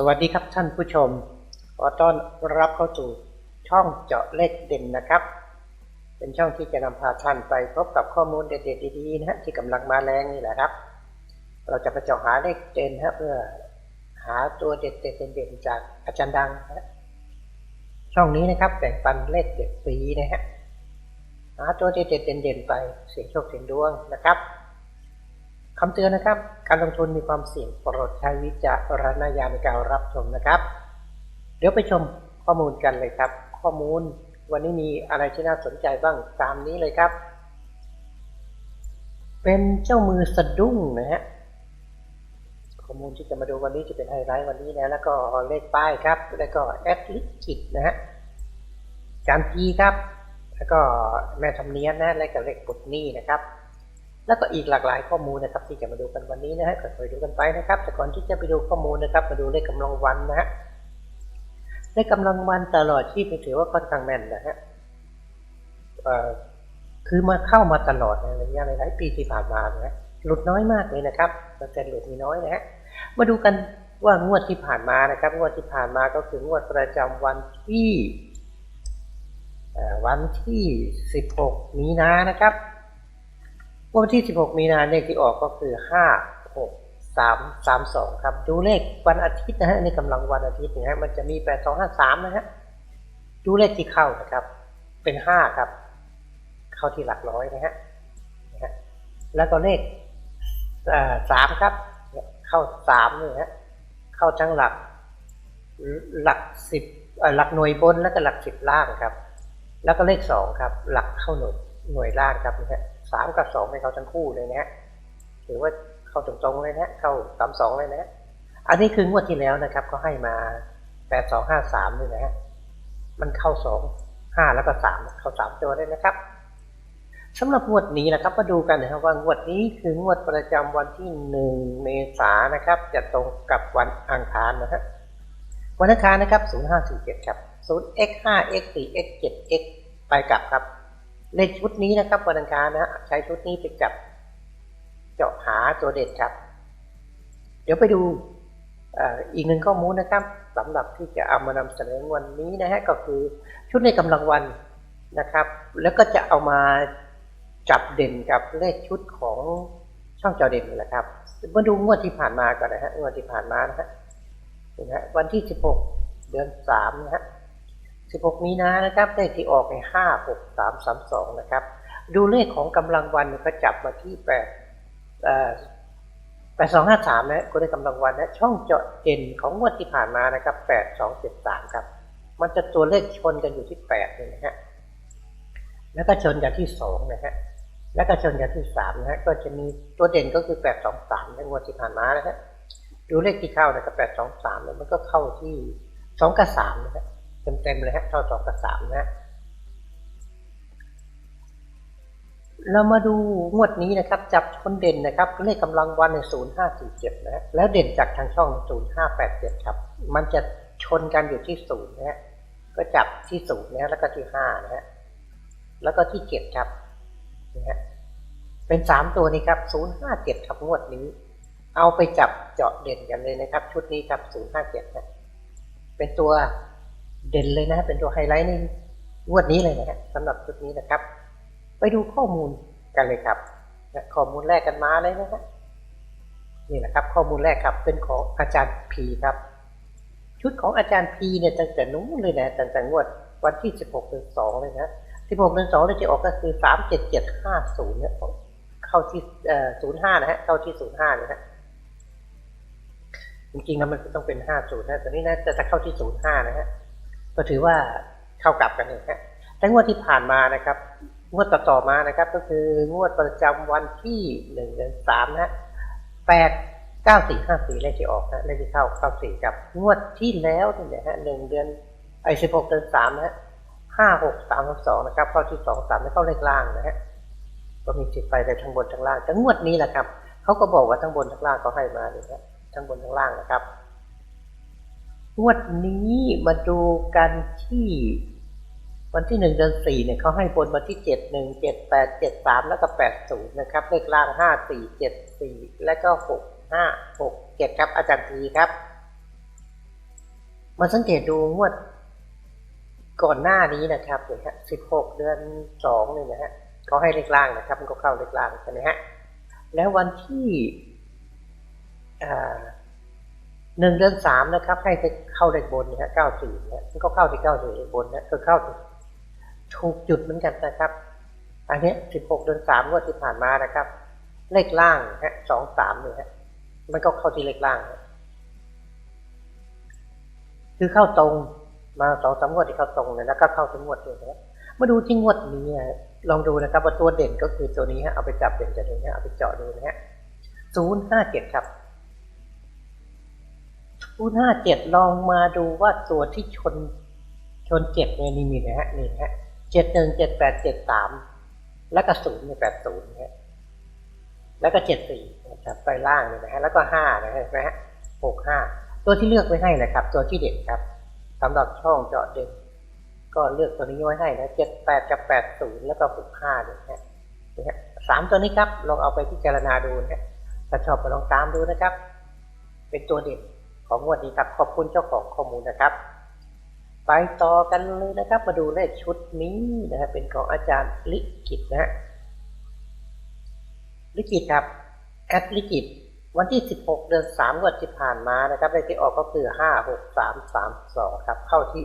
สวัสดีครับท่านผู้ชม ขอต้อนรับเข้าสู่ช่องเจาะเลขเด่นนะครับ เป็นช่องที่จะนำพาท่านไปพบกับข้อมูลเด็ดๆดีๆนะฮะที่กำลังมาแรงนี่แหละครับ เราจะไปเจาะหาเลขเด่นฮะเพื่อหาตัวเด็ดๆเด่นๆจากอาจารย์ดังนะช่องนี้นะครับแบ่งปันเลขเด็ดฟรีนะฮะหาตัวเด็ดๆเด่นๆไปเสียงโชคเสียงดวงนะครับ คำเตือนนะครับ การลงทุนมีความเสี่ยงโปรดใช้วิจารณญาณในการรับชมนะครับ เดี๋ยวไปชมข้อมูลกันเลยครับ ข้อมูลวันนี้มีอะไรที่น่าสนใจบ้างตามนี้เลยครับ เป็นเจ้ามือสะดุ้งนะฮะข้อมูลที่จะมาดูวันนี้จะเป็นไฮไลท์วันนี้นะแล้วก็เลขป้ายครับ แล้วก็แอดลิกิตนะฮะการพีครับ แล้วก็แม่ทำเนียนนะและก็เลขปลดนี้นะครับ แล้วก็อีกหลากหลายข้อมูลนะครับที่จะมาดูกันวันนี้นะฮะค่อยๆดูกันไปนะครับ แต่ก่อนที่จะไปดูข้อมูลนะครับ มาดูเลขกำลังวันนะฮะเลขกำลังวันตลอดที่ไปถือว่าค่อนข้างแม่นนะฮะคือมาเข้ามาตลอดในระยะหลายๆปีที่ผ่านมานะฮะหลุดน้อยมากเลยนะครับเปอร์เซ็นต์หลุดมีน้อยนะฮะมาดูกันว่างวดที่ผ่านมานะครับ งวดที่ผ่านมาก็คืองวดประจำวันที่วันที่ 16 มีนานะครับ วันที่ 16 มีนาเลขที่ออกก็คือ 5 6 3 3 2 ครับ ดูเลขวันอาทิตย์นะฮะในกำลังวันอาทิตย์นะฮะมันจะมี 8 2 5 3 นะฮะดูเลขที่เข้านะครับ เป็น 5 ครับ เข้าที่หลักร้อยนะฮะนะฮะแล้วก็เลขสามครับ เข้าสามเนี่ยฮะเข้าทั้งหลักหลักสิบหลักหน่วยบนแล้วก็หลักสิบล่างครับ แล้วก็เลขสองครับ หลักเข้าหน่วยหน่วยล่างครับนะฮะ สามกับสองเป็นเขาทั้งคู่เลยนะฮะถือว่าเข้าตรงๆเลยนะเข้าสามสองเลยนะ อันนี้คืองวดที่แล้วนะครับเขาให้มาแปดสองห้าสามเลยนะฮะมันเข้าสองห้าแล้วก็สามเข้าสามตัวเลยนะครับสำหรับงวดนี้นะครับมาดูกันนะครับว่างวดนี้คืองวดประจำวันที่หนึ่งเมษายนนะครับ จะตรงกับวันอังคารนะฮะวันอังคารนะครับศูนย์ห้าสี่เจ็ดครับศูนย์ x ห้า x สี่ x เจ็ด x ไปกลับครับ เลขชุดนี้นะครับวันอังคารนะใช้ชุดนี้ไปจับเจาะหาตัวเด็ดครับ เดี๋ยวไปดูอีกหนึ่งข้อมูลนะครับสำหรับที่จะเอามานำเสนอวันนี้นะฮะก็คือชุดในกำลังวันนะครับ แล้วก็จะเอามาจับเด่นกับเลขชุดของช่องจอเด่นนี่แหละครับมาดูงวดที่ผ่านมาก่อนนะฮะงวดที่ผ่านมานะฮะนะฮะวันที่ 16 เดือน3นะฮะ 16 มีนานะครับเลขที่ออกใน5 6 3 3 2 นะครับ ดูเลขของกำลังวันก็จับมาที่8เอ่อ8 2 5 3นะคนในกำลังวันนะช่องเจาะเด่นของงวดที่ผ่านมานะครับ 8 2 7 3 ครับ มันจะตัวเลขชนกันอยู่ที่8เลยนะฮะแล้วก็ชนกันที่2นะฮะแล้วก็ชนกันที่3นะฮะก็จะมีตัวเด่นก็คือ 8 2 3ในงวดที่ผ่านมานะฮะดูเลขที่เข้านะครับ8 2 3แล้วมันก็เข้าที่ 2 กับ3นะฮะ เต็มๆเลยฮะเท่าสองกับสามนะเรามาดูงวดนี้นะครับ จับคนเด่นนะครับเลขกำลังวันในศูนย์ห้าสี่เจ็ดนะแล้วเด่นจากทางช่องศูนย์ห้าแปดเจ็ดครับ มันจะชนกันอยู่ที่ศูนย์นะฮะก็จับที่ศูนย์นะฮะแล้วก็ที่ห้านะฮะแล้วก็ที่เจ็ดครับนะฮะเป็นสามตัวนี้ครับศูนย์ห้าเจ็ดครับงวดนี้ เอาไปจับเจาะเด่นกันเลยนะครับ ชุดนี้ครับศูนย์ห้าเจ็ดนะเป็นตัว เด่นเลยนะเป็นตัวไฮไลท์ในวดนี้เลยนะฮะสำหรับชุดนี้นะครับ ไปดูข้อมูลกันเลยครับข้อมูลแรกกันมาเลยนะฮะนี่แหละครับ ข้อมูลแรกครับเป็นของอาจารย์พีครับ ชุดของอาจารย์พีเนี่ยตั้งแต่นู้นเลยนะตั้งแต่งวดวันที่ 16เดือน2เลยนะ16เดือน2เลยจะออกก็คือ 37750เนี่ยเข้าที่05นะฮะเข้าที่05นะฮะจริงๆแล้วมันต้องเป็น 50นะแต่นี่นะจะเข้าที่ 05นะฮะ ก็ถือว่าเข้ากลับกันเลยฮะแต่งวดที่ผ่านมานะครับ งวดต่อๆมานะครับ ก็คืองวดประจำวันที่หนึ่งเดือนสามนะแปดเก้าสี่ห้าสี่เลขที่ออกนะเลขที่เข้าเข้าสี่กับ งวดที่แล้วนี่ฮะหนึ่งเดือนไอ้สิบหกเดือนสามนะฮะห้าหกสามสองนะครับ เข้าที่สองสามไม่เข้าเลขล่างนะฮะก็มีสิทธิ์ไปได้ทั้งบนทั้งล่างแต่งวดนี้แหละครับเขาก็บอกว่าทั้งบนทั้งล่างเขาให้มาเลยนะทั้งบนทั้งล่างนะครับ วดนี้มาดูกันที่ วันที่หนึ่งเดือนสี่เนี่ยเขาให้บนวันที่เจ็ดหนึ่งเจ็ดแปดเจ็ดสามแล้วก็แปดศูนย์นะครับ เลขล่างห้าสี่เจ็ดสี่แล้วก็หกห้าหกเจ็ดครับอาจารย์ทีครับ มาสังเกตดูงวดก่อนหน้านี้นะครับเนี่ยฮะสิบหกเดือนสองเนี่ยนะฮะเขาให้เลขล่างนะครับ มันก็เข้าเลขล่างใช่ไหมฮะแล้ววันที่อ่า หนึ่งเดือนสามนะครับ ให้ไปเข้าเลขบนนี่ยฮะเก้าสี่เนี่ยมันก็เข้าที่เก้าสี่เลขบนนะคือเข้าถูกจุดเหมือนกันนะครับ อันนี้สิบหกเดือนสามงวดที่ผ่านมานะครับ เลขล่างฮะสองสามเนี่ยฮะมันก็เข้าที่เลขล่าง คือเข้าตรงมาสองสามงวดที่เข้าตรงเลยแล้วก็เข้าทั้งงวดเลยนะมาดูที่งวดนี้ลองดูนะครับว่าตัวเด่นก็คือตัวนี้ฮะเอาไปจับเด่นจากตรงนี้ฮะเอาไปเจาะดูนะฮะศูนย์ห้าเจ็ดครับ ศูนย์ห้าเจ็ดลองมาดูว่าตัวที่ชน ชนเจ็ดเนี่ยนี่มีนะฮะนี่ฮะเจ็ดหนึ่งเจ็ดแปดเจ็ดสามแล้วก็ศูนย์ในแปดศูนย์นะฮะแล้วก็เจ็ดสี่นะครับไปล่างนี่นะฮะแล้วก็ห้านะฮะเห็นไหมฮะหกห้าตัวที่เลือกไว้ให้นะครับ ตัวที่เด็ดครับสำหรับช่องเจาะเด่นก็เลือกตัวนี้ไว้ให้นะเจ็ดแปดกับแปดศูนย์แล้วก็หกห้าเนี่ยนะนี่ฮะสามตัวนี้ครับลองเอาไปพิจารณาดูนะถ้าชอบก็ลองตามดูนะครับ เป็นตัวเด่น ของวดนี้ครับขอบคุณเจ้าของข้อมูลนะครับ ไปต่อกันเลยนะครับ มาดูเลขชุดนี้นะฮะเป็นของอาจารย์ลิกิตนะฮะลิกิตครับแอดลิกิตวันที่ 16 เดือน3งวดที่ผ่านมานะครับเลขที่ออกก็คือ 5 6 3 3 2 ครับ เข้าที่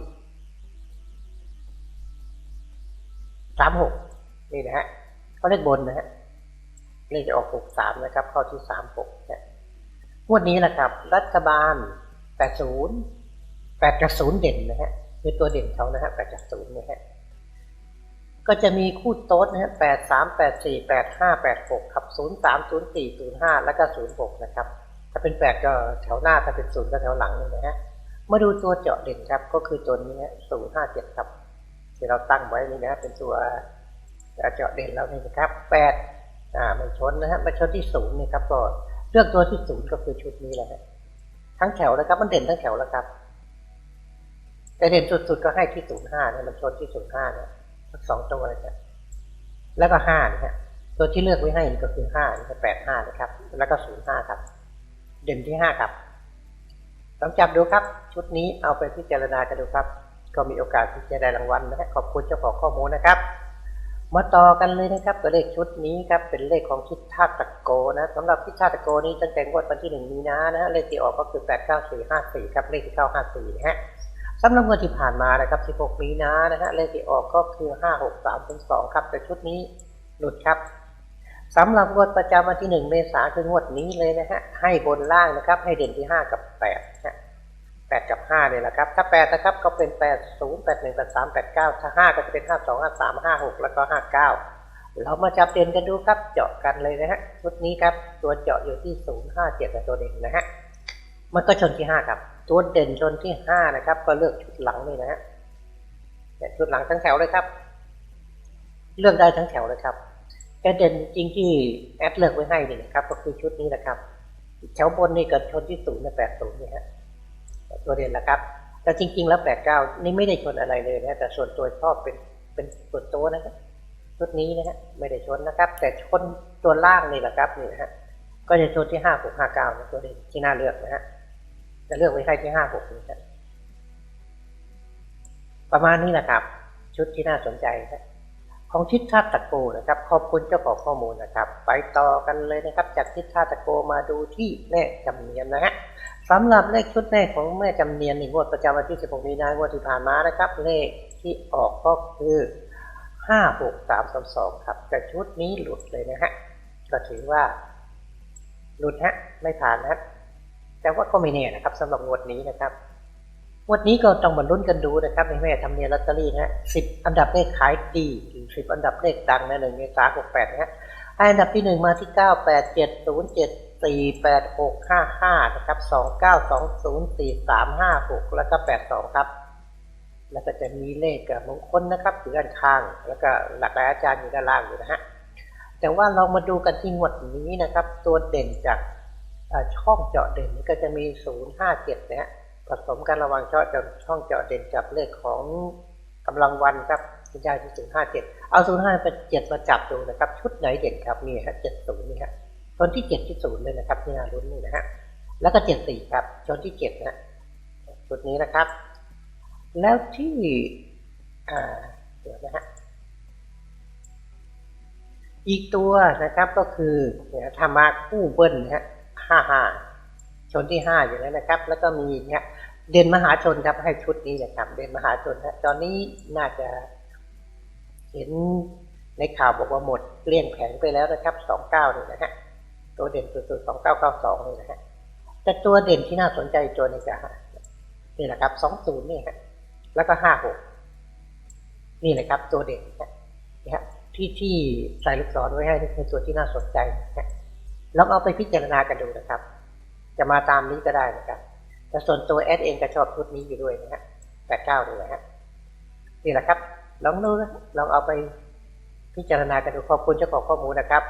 36 นี่นะฮะเขาเลขบนนะฮะเลขจะออก 63 นะครับ เข้าที่ 36นะ วดนี้นะครับ รัฐบาล 80 8กับ0เด่นนะฮะคือตัวเด่นเขานะฮะ8กับ0นะฮะก็จะมีคู่โต๊ดนะฮะแปดสามแปดสี่แปดห้าแปดหกครับศูนย์สามศูนย์สี่ศูนย์ห้าแล้วก็ศูนย์หกนะครับ ถ้าเป็นแปดก็แถวหน้า ถ้าเป็นศูนย์ก็แถวหลังนี่นะฮะ มาดูตัวเจาะเด่นครับ ก็คือตัวนี้นะศูนย์ห้าเจ็ดครับ ที่เราตั้งไว้นี่นะเป็นตัวเจาะเด่นแล้วนี่นะครับแปดอ่าไม่ชนนะฮะไม่ชนที่ศูนย์นี่ครับก็ เลือกตัวที่ศูนย์ก็คือชุดนี้แหละทั้งแถวนะครับ มันเด่นทั้งแถวแล้วครับแต่เด่นสุดๆก็ให้ที่ศูนย์ห้าเนี่ยมันชนที่ศูนย์ห้าเนะทั้งสองตัวเลยครับแล้วก็ห้านะฮะตัวที่เลือกไว้ให้ก็คือห้านี่แปดห้านะครับ แล้วก็ศูนย์ห้าครับ เด่นที่ห้าครับลองจับดูครับ ชุดนี้เอาไปพิจารณากันดูครับ ก็มีโอกาสที่จะได้รางวัลนะฮะขอบคุณเจ้าของข้อมูลนะครับ มาต่อกันเลยนะครับตัวเลขชุดนี้ครับเป็นเลขของทิศธาตะโกนะสำหรับทิศธาตะโกนี้ตั้งแต่งวดวันที่หนึ่งมีนานะเลขที่ออกก็คือแปดเก้าสี่ห้าสี่ครับเลขที่เข้าห้าสี่นะฮะสำหรับงวดที่ผ่านมานะครับ16มีนานะฮะเลขที่ออกก็คือ5 6 3 0 2ครับแต่ชุดนี้หลุดครับสำหรับงวดประจำวันที่1เมษาคืองวดนี้เลยนะฮะให้บนล่างนะครับ ให้เด่นที่5กับ8ฮะ 5เนี่ยแหละครับ ถ้า8นะครับก็เป็น8 0 8 1 8 3 8 9ถ้า5ก็จะเป็น5 2 5 3 5 6แล้วก็59เรามาจับเด่นกันดูครับเจาะกันเลยนะฮะชุดนี้ครับตัวเจาะอยู่ที่0 5 7เป็นตัวเด่นนะฮะมันก็ชนที่5ครับ ตัวเด่นชนที่ห้านะครับ ก็เลือกชุดหลังนี่นะฮะเนี่ยชุดหลังทั้งแถวเลยครับ เลือกได้ทั้งแถวเลยครับแต่เด่นจริงที่แอดเลือกไว้ให้นี่นะครับ ก็คือชุดนี้นะครับแถวบนนี่ก็ชนที่ศูนย์ในแปดศูนย์นี่ฮะ ตัวเด่นนะครับ แต่จริง ๆ แล้วแปดเก้านี่ไม่ได้ชนอะไรเลยนะแต่ส่วนตัวชอบเป็นเป็นส่วนตัวนะครับชุดนี้นะฮะไม่ได้ชนนะครับ แต่ชนตัวล่างนี่แหละครับนี่นะฮะก็จะชนที่ห้าหกห้าเก้าตัวเด่นที่น่าเลือกนะฮะจะเลือกไว้ให้ที่ห้าหกนี้ครับประมาณนี้แหละครับ ชุดที่น่าสนใจครับของทิศท่าตะโกนะครับ ขอบคุณเจ้าของข้อมูลนะครับ ไปต่อกันเลยนะครับ จากทิศท่าตะโกมาดูที่แม่จำเนียนนะฮะ สำหรับเลขชุดแม่ของแม่จำเนียนในงวดประจำวันที่ 16 มีนาคมงวดที่ผ่านมานะครับ เลขที่ออกก็คือ 5 6 3 2 2ครับ แต่ชุดนี้หลุดเลยนะฮะ ก็ถือว่า หลุดฮะ ไม่ผ่านนะฮะ แต่ว่าก็ไม่แน่นะครับสำหรับงวดนี้นะครับ งวดนี้ก็ต้องมาลุ้นกันดูนะครับในแม่ทำเนียนลอตเตอรี่นะฮะสิบอันดับเลขขายดีหรือสิบอันดับเลขดังนะหนึ่งเมษาหกแปดนะฮะอันดับที่หนึ่งมาที่เก้าแปดเจ็ดศูนย์เจ็ด สี่แปดหกห้าห้านะครับสองเก้าสองศูนย์สี่สามห้าหกแล้วก็แปดสองครับ แล้วก็จะมีเลขกับมงคลนะครับอยู่ด้านข้าง แล้วก็หลักหลายอาจารย์อยู่ด้านล่างอยู่นะฮะแต่ว่าเรามาดูกันที่งวดนี้นะครับ ตัวเด่นจากช่องเจาะเด่นนี่ก็จะมี057นะฮะผสมกันระว่างช่องเจาะช่องเจาะเด่นกับเลขของกำลังวันครับที่ได้ที่057เอา05เป็น7มาจับดูนะครับ ชุดไหนเด่นครับนี่ฮะ70นี่ฮะ ชนที่7ที่0เลยนะครับที่นารุ้นนี่นะฮะแล้วก็74ครับชนที่7นะฮะชุดนี้นะครับ แล้วที่อ่าเดี๋ยวนะฮะอีกตัวนะครับก็คือเนี่ยธรรมาคู่เบิ้ลนะฮะห้าห้าชนที่ห้าอยู่แล้วนะครับ แล้วก็มีเนี่ยเด่นมหาชนครับให้ชุดนี้นะครับ เด่นมหาชนนะตอนนี้น่าจะเห็นในข่าวบอกว่าหมดเกลี้ยงแผงไปแล้วนะครับสองเก้านี่นะฮะ ตัวเด่นสุดๆสองเก้าเก้าสองนี่นะฮะแต่ตัวเด่นที่น่าสนใจตัวนี้จะนี่แหละครับสองศูนย์นี่ฮะแล้วก็ห้าหกนี่แหละครับ ตัวเด่นนะฮะที่ที่ใส่ลูกศรไว้ให้นี่คือตัวที่น่าสนใจนะลองเอาไปพิจารณากันดูนะครับ จะมาตามนี้ก็ได้นะครับ แต่ส่วนตัวแอดเองก็ชอบชุดนี้อยู่ด้วยนะฮะแปดเก้านี่แหละฮะนี่แหละครับ ลองดูนะลองเอาไปพิจารณากันดูขอบคุณเจ้าของข้อมูลนะครับ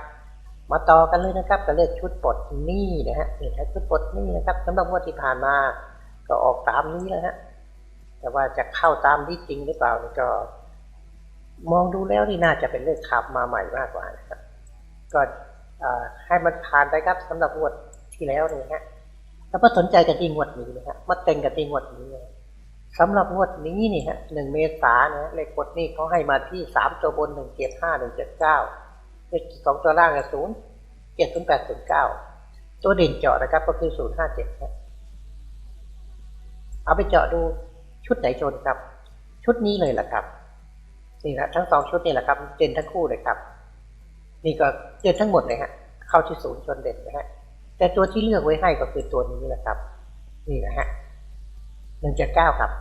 มาต่อกันเลยนะครับกับเลขชุดปลดหนี้นะฮะนี่ชุดปลดหนี้นะครับสำหรับงวดที่ผ่านมาก็ออกตามนี้แล้วฮะแต่ว่าจะเข้าตามที่จริงหรือเปล่านี่ก็ มองดูแล้วนี่น่าจะเป็นเลขขับมาใหม่มากกว่านะครับ ก็ให้มันผ่านไปครับสำหรับงวดที่แล้วนี่ฮะแล้วก็สนใจกันที่งวดนี้นะฮะมาเต็งกันที่งวดนี้สำหรับงวดนี้นี่ฮะหนึ่งเมษาเนี่ยเลขกดนี่เขาให้มาที่สามตัวบนหนึ่งเจ็ดห้าหนึ่งเจ็ดเก้า เลขสองตัวล่างศูนย์เจ็ดศูนย์แปดศูนย์เก้าตัวเด่นเจาะนะครับ ก็คือศูนย์ห้าเจ็ดเอาไปเจาะดูชุดไหนชนครับ ชุดนี้เลยแหละครับนี่แหละทั้งสองชุดนี่แหละครับเด่นทั้งคู่เลยครับ นี่ก็เด่นทั้งหมดเลยฮะเข้าที่ศูนย์ชนเด่นนะฮะแต่ตัวที่เลือกไว้ให้ก็คือตัวนี้แหละครับ นี่นะฮะหนึ่งเจ็ดเก้าครับ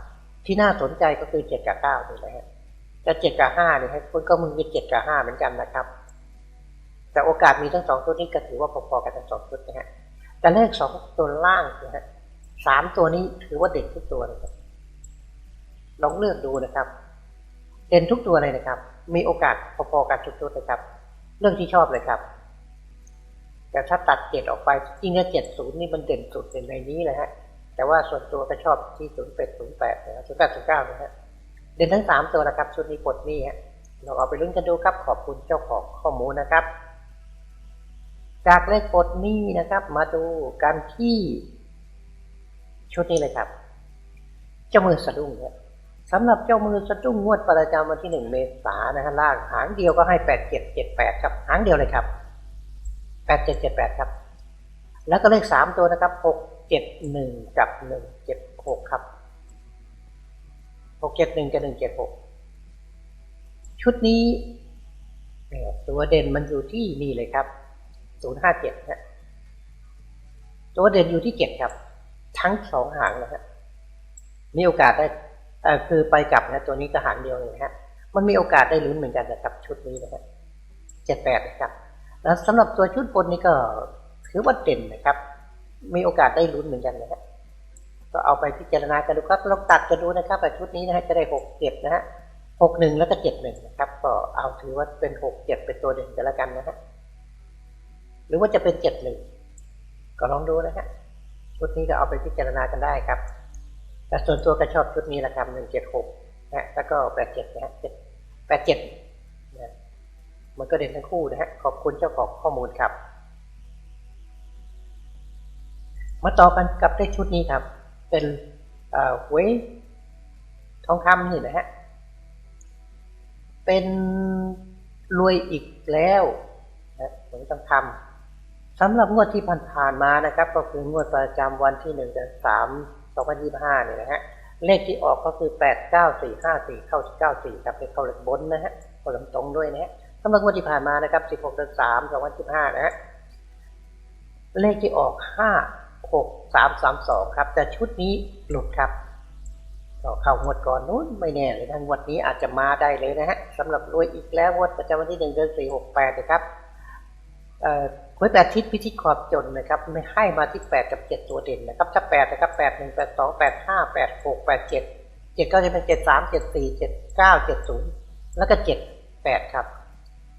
ที่น่าสนใจก็คือเจ็ดกับเก้านี่แหละฮะแต่เจ็ดกับห้าเนี่ยคุณก็มึงมีเจ็ดกับห้าเหมือนกันนะครับ แต่โอกาสมีทั้งสองชุดนี้ก็ถือว่าพอๆกันทั้งสองชุดนะฮะแต่เลขสองตัวล่างนะฮะสามตัวนี้ถือว่าเด่นทุกตัวเลยครับลองเลือกดูนะครับ เด่นทุกตัวเลยนะครับ มีโอกาสพอๆกันทุกชุดเลยครับ เรื่องที่ชอบเลยครับ แต่ถ้าตัดเจ็ดออกไปจริงๆเจ็ดศูนย์นี่มันเด่นสุดในนี้เลยฮะ แต่ว่าส่วนตัวก็ชอบที่ศูนย์เป็ดศูนย์แปดนะศูนย์แปดศูนย์เก้านะฮะเด่นทั้งสามตัวนะครับชุดนี้ปลดนี่ฮะเราเอาไปลุ้นกันดูครับขอบคุณเจ้าของข้อมูลนะครับ จากเลขปลดนี่นะครับ มาดูกันที่ ชุดนี้เลยครับ เจ้ามือสะดุ้งเนี่ยสำหรับเจ้ามือสะดุ้งงวดประจำวันที่หนึ่งเมษานนะฮะล่างหางเดียวก็ให้แปดเจ็ดเจ็ดแปดครับหางเดียวเลยครับแปดเจ็ดเจ็ดแปดครับ แล้วก็เลขสามตัวนะครับหกเจ็ดหนึ่งกับหนึ่งเจ็ดหกครับหกเจ็ดหนึ่งกับหนึ่งเจ็ดหกชุดนี้ตัวเด่นมันอยู่ที่นี่เลยครับ ศูนย์ห้าเจ็ดฮะตัวเด่นอยู่ที่เจ็ดครับ ทั้งสองหางนะฮะมีโอกาสได้คือไปกลับนะตัวนี้ก็หางเดียวเลยฮะมันมีโอกาสได้ลุ้นเหมือนกันนะครับชุดนี้นะครับเจ็ดแปดนะครับ แล้วสำหรับตัวชุดบนนี้ก็ถือว่าเด่นนะครับ มีโอกาสได้ลุ้นเหมือนกันนะฮะก็เอาไปพิจารณากันดูครับลองตัดกันดูนะครับแต่ชุดนี้นะฮะจะได้หกเจ็ดนะฮะหกหนึ่งแล้วก็เจ็ดหนึ่งนะครับ ก็เอาถือว่าเป็นหกเจ็ดเป็นตัวเด่นกันแล้วกันนะฮะ รือว่าจะเป็นเจ็ดหนึ่งก็ลองดูนะฮะชุดนี้ก็เอาไปพิจารณากันได้ครับ แต่ส่วนตัวก็ชอบชุดนี้ละครับหนึ่งเจ็ดหกนะแล้วก็แปดเจ็ดนะฮะแปดเจ็ดนะมันก็เด่นทั้งคู่นะฮะขอบคุณเจ้าของข้อมูลครับ มาต่อกันกับเลขชุดนี้ครับ เป็นเวทองคำนี่นะฮะเป็นรวยอีกแล้วนะเหมือนทองคำ สำหรับงวดที่ผ่านๆมานะครับ ก็คืองวดประจำวันที่หนึ่งเดือนสามสองพันยี่สิบห้าเนี่ยนะฮะเลขที่ออกก็คือแปดเก้าสี่ห้าสี่เข้าเก้าสี่ครับเป็นเข้าเลขบนนะฮะเข้าลำตรงด้วยนะฮะสำหรับงวดที่ผ่านมานะครับสิบหกเดือนสามสองพันยี่สิบห้านะฮะเลขที่ออกห้าหกสามสามสองครับ แต่ชุดนี้หลุดครับก็เข้างวดก่อนนู้นไม่แน่เลยนะงวดนี้อาจจะมาได้เลยนะฮะสำหรับรวยอีกแล้วงวดประจำวันที่หนึ่งเดือนสี่หกแปดนะครับ เอ่อแปดทิศพิชิตขอบจนนะครับไม่ให้มาที่แปดกับเจ็ดตัวเด่นนะครับ ถ้าแปดนะครับแปดหนึ่งแปดสองแปดห้าแปดหกแปดเจ็ดเจ็ดก็จะเป็นเจ็ดสามเจ็ดสี่เจ็ดเก้าเจ็ดศูนย์แล้วก็เจ็ดแปดครับ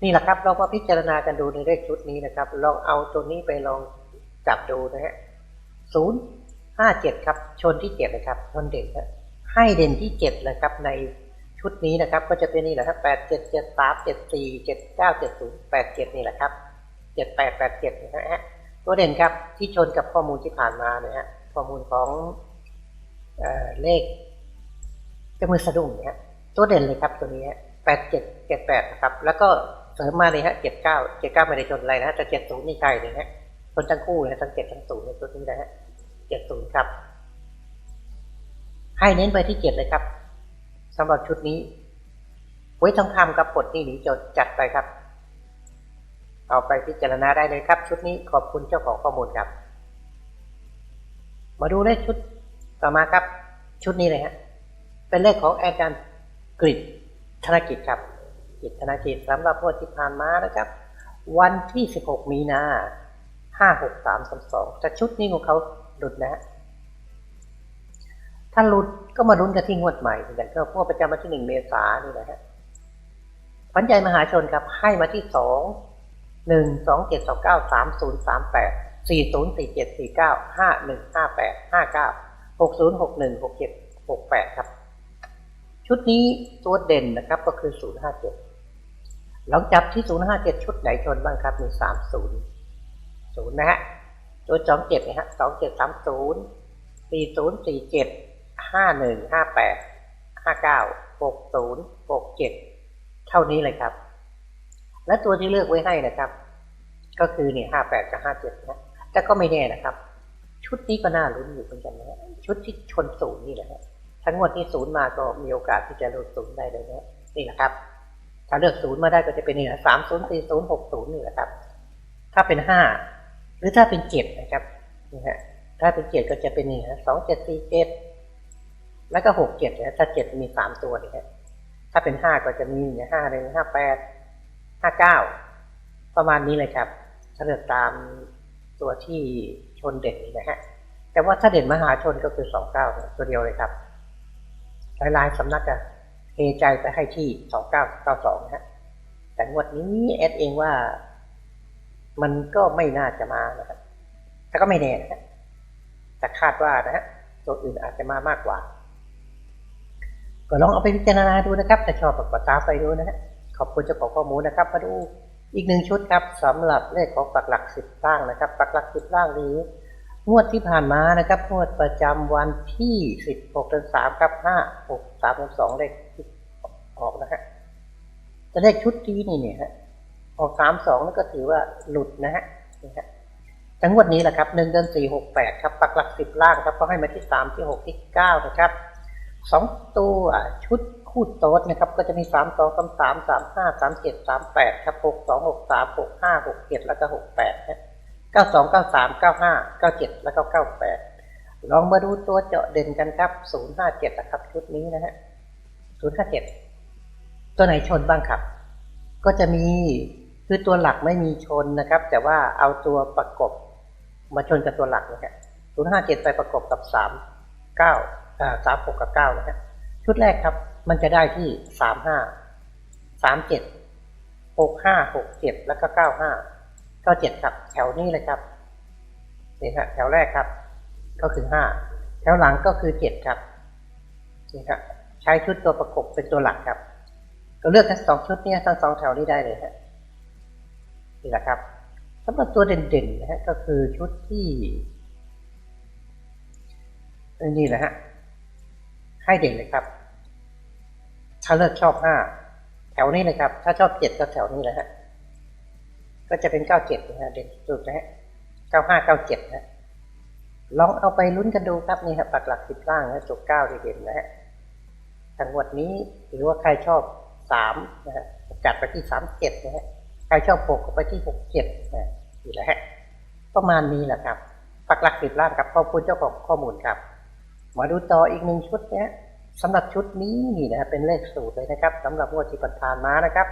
นี่แหละครับเราก็พิจารณากันดูในเลขชุดนี้นะครับลองเอาตัวนี้ไปลองจับดูนะฮะศูนย์ห้าเจ็ดครับ ชนที่เจ็ดนะครับชนเด่นนะให้เด่นที่เจ็ดเลยครับในชุดนี้นะครับ ก็จะเป็นนี่แหละครับแปดเจ็ดเจ็ดสามเจ็ดสี่เจ็ดเก้าเจ็ดศูนย์แปดเจ็ดนี่แหละครับ เจ็ดแปดแปดเจ็ดนะฮะตัวเด่นครับที่ชนกับข้อมูลที่ผ่านมาเนี่ยฮะข้อมูลของเอเลขเจ้ามือสะดุ้งเนี่ยฮะตัวเด่นเลยครับตัวนี้แปดเจ็ดเจ็ดแปดนะครับ แล้วก็เสริมมาเลยฮะเจ็ดเก้าเจ็ดเก้าไม่ได้ชนอะไรนะแต่เจ็ดศูนย์นี่ใช่เลยฮะชนทั้งคู่เลยทั้งเจ็ดทั้งศูนย์ในตัวนี้นะฮะเจ็ดศูนย์ครับ ให้เน้นไปที่เจ็ดเลยครับสำหรับชุดนี้ไว้ทองคำกับปดนี่หนีจดจัดไปครับ เอาไปพิจารณาได้เลยครับ ชุดนี้ขอบคุณเจ้าของข้อมูลครับ มาดูเลขชุดต่อมาครับ ชุดนี้เลยฮะเป็นเลขของอาจารย์กฤษธนกิจครับกฤษธนกิจสำหรับพวกที่ผ่านมานะครับ วันที่ 16 มีนา56332แต่ชุดนี้ของเขาหลุดนะฮะถ้าหลุดก็มาลุ้นกันที่งวดใหม่แต่ก็พวกประจำวันที่1เมษานี่นะฮะปัญญมหาชนครับ ให้มาที่2 หนึ่งสองเจ็ดสองเก้าสามศูนย์สามแปดสี่ศูนย์สี่เจ็ดสี่เก้าห้าหนึ่งห้าแปดห้าเก้าหกศูนย์หกหนึ่งหกเจ็ดหกแปดครับ ชุดนี้ตัวเด่นนะครับก็คือศูนย์ห้าเจ็ดลองจับที่ศูนย์ห้าเจ็ดชุดไหนชนบ้างครับมีสามศูนย์ศูนย์นะฮะตัวสองเจ็ดนะฮะสองเจ็ดสามศูนย์สี่ศูนย์สี่เจ็ดห้าหนึ่งห้าแปดห้าเก้าหกศูนย์หกเจ็ดเท่านี้เลยครับ และตัวที่เลือกไว้ให้นะครับ ก็คือเนี่ยห้าแปดกับห้าเจ็ดนะแต่ก็ไม่แน่นะครับ ชุดนี้ก็น่าลุ้นอยู่เหมือนกันนะชุดที่ชนศูนย์นี่แหละทั้งงวดที่ศูนย์มาก็มีโอกาสที่จะลุดศูนย์ได้เลยนะนี่แหละครับ ถ้าเลือกศูนย์มาได้ก็จะเป็นนี่แหละสามศูนย์สี่ศูนย์หกศูนย์นี่แหละครับ ถ้าเป็นห้าหรือถ้าเป็นเจ็ดนะครับนี่ฮะถ้าเป็นเจ็ดก็จะเป็นนี่ฮะสองเจ็ดสี่เจ็ดแล้วก็หกเจ็ดนะถ้าเจ็ดมีสามตัวนี่ฮะถ้าเป็นห้าก็จะมีเนี่ยห้าหนึ่งห้าแปด ห้าเก้าประมาณนี้เลยครับถ้าเลือกตามตัวที่ชนเด่นนี่นะฮะแต่ว่าถ้าเด่นมหาชนก็คือสองเก้าตัวเดียวเลยครับหลายๆสำนักอะเทใจไปให้ที่สองเก้าเก้าสองฮะแต่งวดนี้แอดเองว่ามันก็ไม่น่าจะมานะครับแต่ก็ไม่แน่นะฮะแต่คาดว่านะฮะตัวอื่นอาจจะมามากกว่า ก็ลองเอาไปพิจารณาดูนะครับ ถ้าชอบก็ตามไปดูนะฮะ ขอบคุณเจ้าของข้อมูลนะครับ มาดูอีกหนึ่งชุดครับสำหรับเลขของปักหลักสิบล่างนะครับ ปักหลักสิบล่างนี้งวดที่ผ่านมานะครับงวดประจำวันที่สิบหกเดือนสามครับห้าหกสามสองเลขที่ออกนะฮะแต่เลขชุดที่นี่เนี่ยฮะออกสามสองนั่นก็ถือว่าหลุดนะฮะนี่ฮะทั้งงวดนี้แหละครับหนึ่งเดือนสี่หกแปดครับปักหลักสิบล่างครับก็ให้มาที่สามที่หกที่เก้านะครับสองตัวชุด คู่โต๊ดนะครับก็จะมีสามสองสามสามสามห้าสามเจ็ดสามแปดครับหกสองหกสามหกห้าหกเจ็ดแล้วก็หกแปดนะเก้าสองเก้าสามเก้าห้าเก้าเจ็ดแล้วก็เก้าแปดลองมาดูตัวเจาะเด่นกันครับศูนย์ห้าเจ็ดนะครับชุดนี้นะฮะศูนย์ห้าเจ็ดตัวไหนชนบ้างครับ ก็จะมีคือตัวหลักไม่มีชนนะครับ แต่ว่าเอาตัวประกบมาชนกับตัวหลักนะฮะศูนย์ห้าเจ็ดไปประกบกับสามเก้าอ่าสามหกกับเก้านะฮะชุดแรกครับ มันจะได้ที่สามห้าสามเจ็ดหกห้าหกเจ็ดแล้วก็เก้าห้าเก้าเจ็ดครับแถวนี้เลยครับนี่ฮะแถวแรกครับ ก็คือห้าแถวหลังก็คือเจ็ดครับนี่ครับใช้ชุดตัวประกบเป็นตัวหลักครับ ก็เลือกทั้งสองชุดนี้ทั้งสองแถวนี้ได้เลยฮะนี่แหละครับสำหรับตัวเด่นๆนะฮะก็คือชุดที่นี่แหละฮะให้เด่นเลยครับ ถ้าเลือกชอบห้าแถวนี้เลยครับ ถ้าชอบเจ็ดก็แถวนี้เลยฮะก็จะเป็นเก้าเจ็ดนะฮะเด่นสุดนะฮะเก้าห้าเก้าเจ็ดนะลองเอาไปลุ้นกันดูครับนี่ครับปักหลักสิบล่างนะจุดเก้าเด่นนะฮะทั้งหมดนี้หรือว่าใครชอบสามนะฮะจัดไปที่สามเจ็ดนะฮะใครชอบหกก็ไปที่หกเจ็ดนะนี่แหละฮะประมาณนี้แหละครับปักหลักสิบล่างครับขอบคุณเจ้าของข้อมูลครับ มาดูต่ออีกหนึ่งชุดนะฮะ สำหรับชุดนี้นี่นะเป็นเลขสูตรเลยนะครับสำหรับงวดที่ผ่านมานะครับ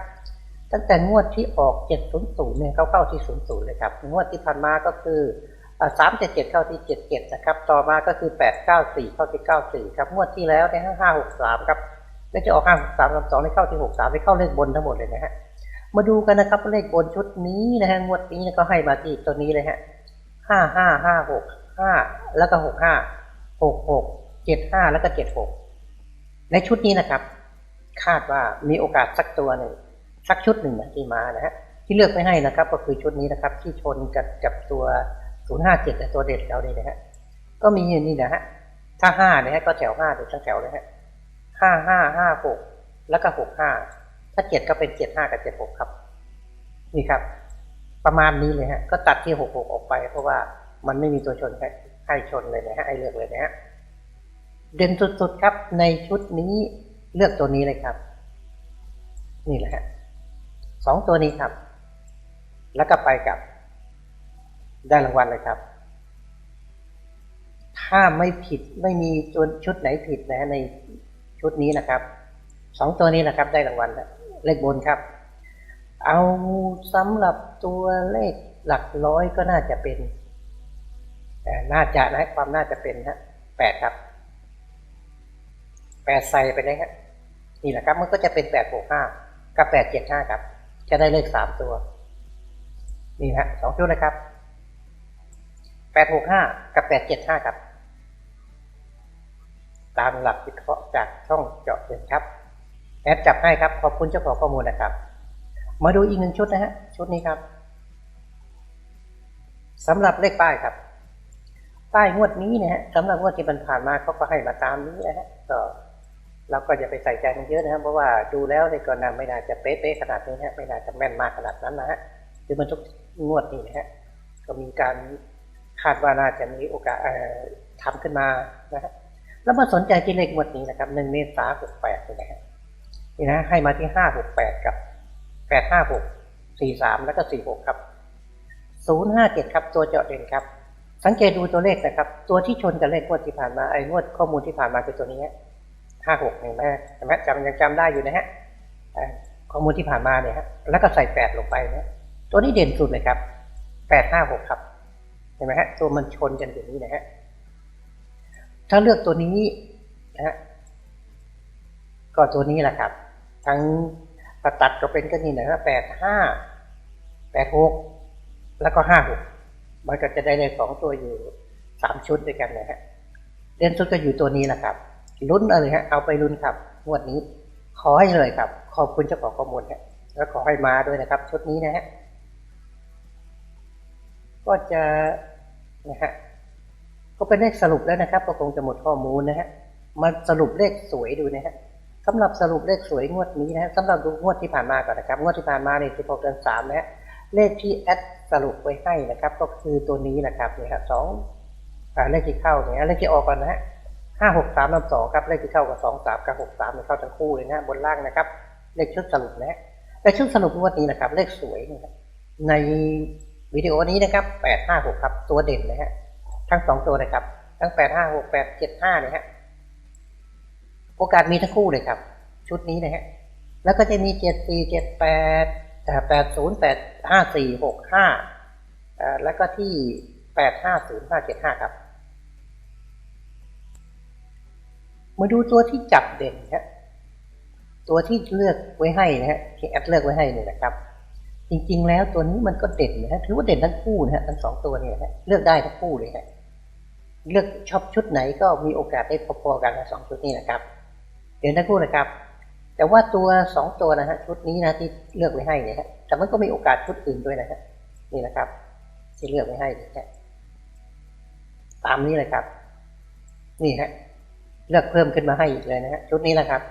ตั้งแต่งวดที่ออก 700เนี่ยเข้าเข้าที่ 00 เลยครับงวดที่ผ่านมาก็คือ 377 เข้าที่ 77 นะครับ ต่อมาก็คือ 894 เข้าที่ 94 ครับงวดที่แล้วใน563 ครับแล้วจะออก 563 32ได้เข้าที่ 63ได้เข้าเลขบนทั้งหมดเลยนะฮะมาดูกันนะครับเลขบนชุดนี้นะฮะงวดนี้ก็ให้มาที่ตัวนี้เลยฮะ55 56 5 แล้วก็ 65 66 75 แล้วก็ 76 ในชุดนี้นะครับ คาดว่ามีโอกาสสักตัวหนึ่งสักชุดหนึ่งนะที่มานะฮะที่เลือกไม่ให้นะครับ ก็คือชุดนี้นะครับ ที่ชนกับกับตัว 057แต่ตัวเด็ดเราเนี่ยนะฮะก็มีอยู่นี่นะฮะถ้าห้านี่ยฮะก็แถวห้าเดี๋ยวทั้งแถวเลยฮะห้าห้าห้าหกแล้วก็หกห้าถ้าเจ็ดก็เป็นเจ็ดห้ากับเจ็ดหกครับ นี่ครับ ประมาณนี้เลยฮะก็ตัดที่หกหกออกไป เพราะว่ามันไม่มีตัวชนให้ชนเลยนะฮะให้เลือกเลยนะฮะ เด่นสุดๆครับ ในชุดนี้เลือกตัวนี้เลยครับ นี่แหละฮะสองตัวนี้ครับ แล้วก็ไปกับ ได้รางวัลเลยครับ ถ้าไม่ผิดไม่มีชุดไหนผิดนะในชุดนี้นะครับสองตัวนี้นะครับ ได้รางวัลแล้วเลขบนครับ เอาสำหรับตัวเลขหลักร้อยก็น่าจะเป็นแต่น่าจะนะความน่าจะเป็นฮะแปดครับ ดใส่ไปเลยฮะนี่แหละครับมันก็จะเป็นแปดหกห้ากับแปดเจ็ดห้าครับ จะได้เลขสามตัว นี่ฮะสองชุดนะครับแปดหกห้ากับแปดเจ็ดห้าครับ ตามหลักวิเคราะห์จากช่องเจาะเด่นครับแอดจับให้ครับ ขอบคุณเจ้าของข้อมูลนะครับ มาดูอีกหนึ่งชุดนะฮะ ชุดนี้ครับสำหรับเลขป้ายครับ ป้ายงวดนี้นะฮะสำหรับงวดที่มันผ่านมาเขาก็ให้มาตามนี้นะฮะก็ เราก็อย่าไปใส่ใจมันเยอะนะครับเพราะว่าดูแล้วในก่อนนาไม่น่าจะเป๊ะๆขนาดนี้ฮะไม่น่าจะแม่นมากขนาดนั้นนะฮะคือมันทุกงวดนี่นะฮะก็มีการคาดว่าน่าจะมีโอกาสทำขึ้นมานะฮะแล้วมาสนใจที่เลขงวดนี้นะครับหนึ่งเมษาหกแปดนะฮะนี่นะให้มาที่ห้าหกแปดกับแปดห้าหกสี่สามแล้วก็สี่หกครับศูนย์ห้าเจ็ดครับตัวเจาะเด่นครับ สังเกตดูตัวเลขนะครับ ตัวที่ชนกับเลขงวดที่ผ่านมาไอ้งวดข้อมูลที่ผ่านมาคือตัวนี้ ห้าหกเห็นไหมเห็นไหมจำยังจำได้อยู่นะฮะข้อมูลที่ผ่านมาเนี่ยฮะแล้วก็ใส่แปดลงไปเนี่ยตัวนี้เด่นสุดเลยครับแปดห้าหกครับ เห็นไหมฮะตัวมันชนกันอย่างนี้นะฮะถ้าเลือกตัวนี้นะฮะก็ตัวนี้แหละครับ ทั้งตัดก็เป็นก็นี่นะฮะแปดห้าแปดหกแล้วก็ห้าหกมันก็จะได้เลขสองตัวอยู่สามชุดด้วยกันนะฮะเด่นสุดก็อยู่ตัวนี้แหละครับ ลุ้นเลยฮะเอาไปลุ้นครับงวดนี้ ขอให้เลยครับ ขอบคุณเจ้าของข้อมูลฮะแล้วขอให้มาด้วยนะครับ ชุดนี้นะฮะก็จะนะฮะก็เป็นเลขสรุปแล้วนะครับ ก็คงจะหมดข้อมูลนะฮะมาสรุปเลขสวยดูนะฮะสำหรับสรุปเลขสวยงวดนี้นะฮะสำหรับดูงวดที่ผ่านมาก่อนนะครับ งวดที่ผ่านมาใน16เดือน3นะฮะเลขที่แอดสรุปไว้ให้นะครับ ก็คือตัวนี้นะครับเนี่ยครับสองเลขที่เข้าเนี่ยเลขที่ออกก่อนนะฮะ ห้าหกสามลำสองครับเลขที่เข้ากับสองสามกับหกสามเข้าทั้งคู่เลยนะบนล่างนะครับ เลขชุดสรุปนะเลขชุดสรุปงวดนี้นะครับ เลขสวยนะครับในวิดีโอนี้นะครับแปดห้าหกครับ ตัวเด่นนะฮะทั้งสองตัวนะครับ ทั้งแปดห้าหกแปดเจ็ดห้านี่ยฮะโอกาสมีทั้งคู่เลยครับ ชุดนี้นะฮะแล้วก็จะมีเจ็ดสี่เจ็ดแปดแปดศูนย์แปดห้าสี่หกห้าแล้วก็ที่แปดห้าศูนย์ห้าเจ็ดห้าครับ มาดูตัวที่จับเด่นฮะตัวที่เลือกไว้ให้นะฮะที่แอดเลือกไว้ให้นี่นะครับ จริงๆ แล้วตัวนี้มันก็เด่นนะฮะถือว่าเด่นทั้งคู่นะฮะทั้งสองตัวเนี่ยฮะเลือกได้ทั้งคู่เลยฮะเลือกชอบชุดไหนก็มีโอกาสได้พอๆกันนะสองชุดนี้นะครับ เด่นทั้งคู่นะครับ แต่ว่าตัวสองตัวนะฮะชุดนี้นะที่เลือกไว้ให้เนี่ยฮะแต่มันก็มีโอกาสชุดอื่นด้วยนะฮะนี่นะครับ ที่เลือกไว้ให้เนี่ยตามนี้เลยครับ นี่ฮะ เลือกเพิ่มขึ้นมาให้อีกเลยนะฮะชุดนี้นะครับ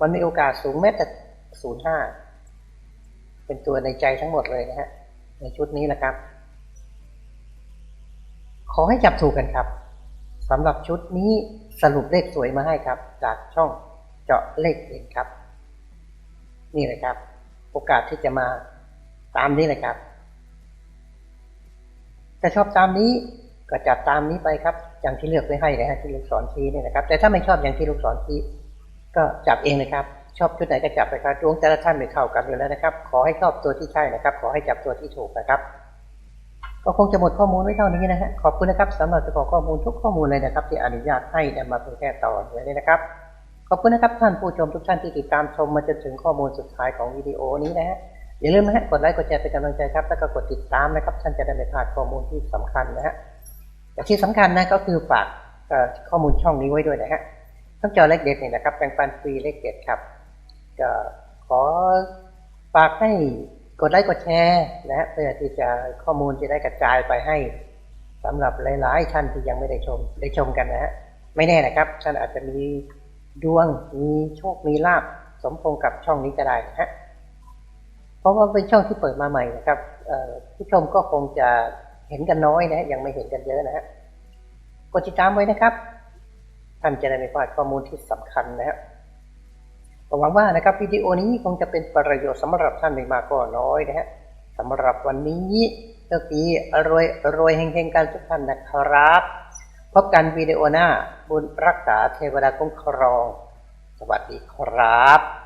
มันมีโอกาสสูงแม้แต่ศูนย์ห้าเป็นตัวในใจทั้งหมดเลยนะฮะในชุดนี้นะครับ ขอให้จับถูกกันครับสำหรับชุดนี้สรุปเลขสวยมาให้ครับ จากช่องเจาะเลขเองครับ นี่เลยครับ โอกาสที่จะมาตามนี้เลยครับ ถ้าชอบตามนี้ ก็จัดตามนี้ไปครับ อย่างที่เลือกไว้ให้นะฮะที่ลูกศรชี้เนี่ยนะครับ แต่ถ้าไม่ชอบอย่างที่ลูกศรชี้ก็จับเองเลยครับ ชอบชุดไหนก็จับไปครับดวงแต่ละท่านไม่เข้ากันอยู่แล้วนะครับ ขอให้ชอบตัวที่ใช่นะครับ ขอให้จับตัวที่ถูกนะครับ ก็คงจะหมดข้อมูลไว้เท่านี้นะฮะขอบคุณนะครับสำหรับจ้าขอข้อมูลทุกข้อมูลเลยนะครับ ที่อนุญาตให้นำมาเผยแพร่ต่อเลยนะครับขอบคุณนะครับท่านผู้ชมทุกท่านที่ติดตามชมมาจนถึงข้อมูลสุดท้ายของวิดีโอนี้นะฮะอย่าลืมนะฮะกดไลค์กดแชร์เป็นกำลังใจครับแล้วก็กดติดตามนะครับ ท่านจะได้ไม่พลาดข้อมูลที่สำคัญนะฮะ แต่ที่สำคัญนะก็คือฝากข้อมูลช่องนี้ไว้ด้วยนะฮะต้องจอเลขเด็ดนี่นะครับแบ่งปันฟรีเลขเด็ดครับก็ขอฝากให้กดไลค์กดแชร์นะฮะเพื่อที่จะข้อมูลจะได้กระจายไปให้สำหรับหลาย ๆ ท่านที่ยังไม่ได้ชมได้ชมกันนะฮะไม่แน่นะครับท่านอาจจะมีดวงมีโชคมีลาบสมพงษ์กับช่องนี้ก็ได้นะฮะเพราะว่าเป็นช่องที่เปิดมาใหม่นะครับผู้ชมก็คงจะ เห็นกันน้อยนะฮะยังไม่เห็นกันเยอะนะฮะกดติดตามไว้นะครับ ท่านจะได้ไม่พลาดข้อมูลที่สำคัญนะฮะหวังว่านะครับวิดีโอนี้คงจะเป็นประโยชน์สำหรับท่านไม่มากก็น้อยนะฮะสำหรับวันนี้ก็คือรวยรวยเฮงๆกันทุกท่านนะครับ พบกันวิดีโอหน้าบุญรักษาเทวดาคุ้มครอง สวัสดีครับ